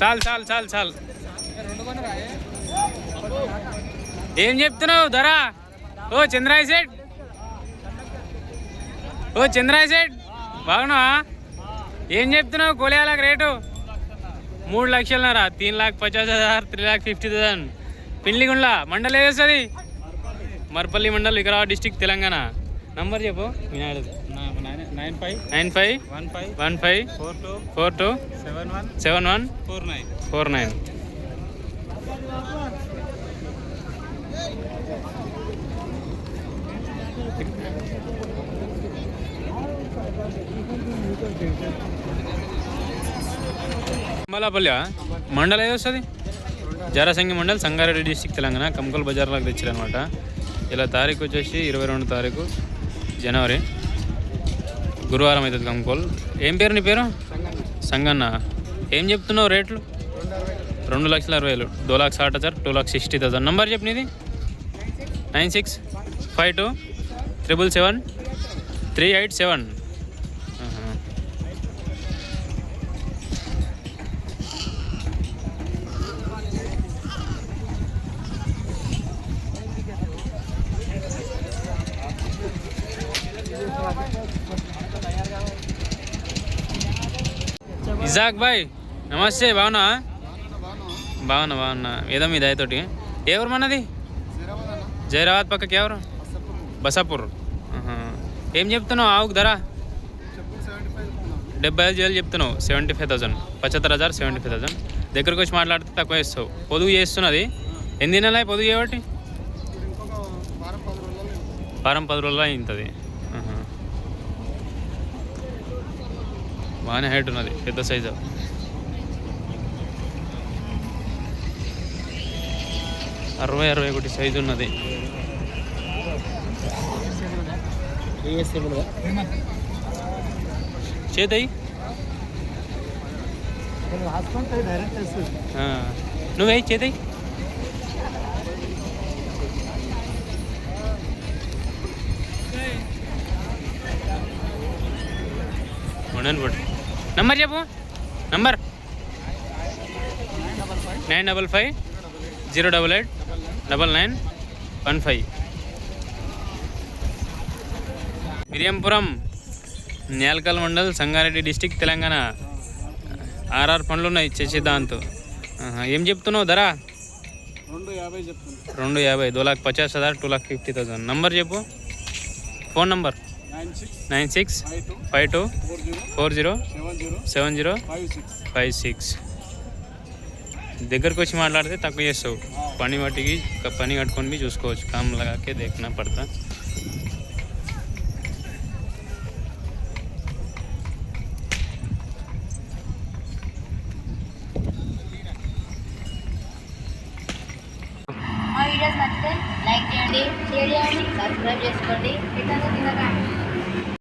చాలు చాలు చాలు చాలు. ఏం చెప్తున్నావు ధర ఓ చంద్రాయ్ సెట్ ఓ చంద్రాయ్ సెట్ బాగున్నావా? ఏం చెప్తున్నావు కోలేయాలకు రేటు? మూడు లక్షలున్నారా తీన్ లాక్ పచాస్ హజార్ three lakh fifty thousand. Pindligundla mandal ఏది వస్తుంది. మర్పల్లి మండల్ వికరాబాద్ డిస్టిక్ తెలంగాణ. నంబర్ చెప్పు. వినాయకుడు. Nine five nine five one five one five four two four two seven one seven one four nine four nine. Malapalli మండలం ఏది వస్తుంది? జరసంగి మండల్ సంగారెడ్డి డిస్టిక్ తెలంగాణ కమ్కల్ బజార్లోకి తెచ్చారనమాట ఇలా తారీఖు వచ్చేసి ఇరవై రెండు తారీఖు జనవరి. గురువారం అవుతుంది కమ్కోల్ ఏం పేరు నీ పేరు? సంగన్న. ఏం చెప్తున్నావు రేట్లు? రెండు లక్షల అరవై వేలు. టూ లాక్స్ సాట్ హజార్ two lakhs sixty thousand. Number చెప్పు నీది. Nine six five two triple seven three eight seven. Isaac bye నమస్తే బాగున్నా బాగున్నా బాగున్నా. ఏదో మీ దయతోటి. ఎవరు మనది? జైరాబాద్ పక్కకి ఎవరు? బసాపూర్. ఏం చెప్తున్నావు? ఆవుకు ధర? డెబ్బై ఐదు వేలు చెప్తున్నావు. Seventy five thousand. పచ్చత్తర హజార్ సెవెంటీ ఫైవ్ థౌసండ్. దగ్గరకు వచ్చి మాట్లాడితే తక్కువ చేస్తావు. పొదుగు చేస్తున్నది. ఎన్ని నెలలు పొదుగు చేయబట్టి? వారం పది రోజులు అయింది. బాగానే హైట్ ఉన్నది పెద్ద సైజు అరవై అరవై ఒకటి సైజు ఉన్నది. చేతయి నువ్వే చేతయి ఉండండి పట్టు నంబర్ చెప్పు. Number. Nine double five zero double eight double nine one five. Miriyampuram Nelkal mandal Sangareddy district Telangana. RR పండ్లు ఉన్నాయి చచ్చిదాంతో ఏం చెప్తున్నావు ధర? రెండు యాభై చెప్తుంది రెండు యాభై దో లాక్ పచాస్ హజార్ two lakh fifty thousand. Number చెప్పు. Phone number. Nine six nine six five two five two four zero four zero seven zero seven zero five six five six దగ్గరకు వచ్చి మాట్లాడితే తక్కువ చేస్తావు పని వాటికి ఒక పని కట్టుకొని బి చూసుకోవచ్చు కామ్ లగాకే దేఖనా పడతా మా వీడియోస్ నచ్చితే లైక్ చేయండి షేర్ చేయండి సబ్స్క్రైబ్ చేసుకోండి ఇట్లా తినకండి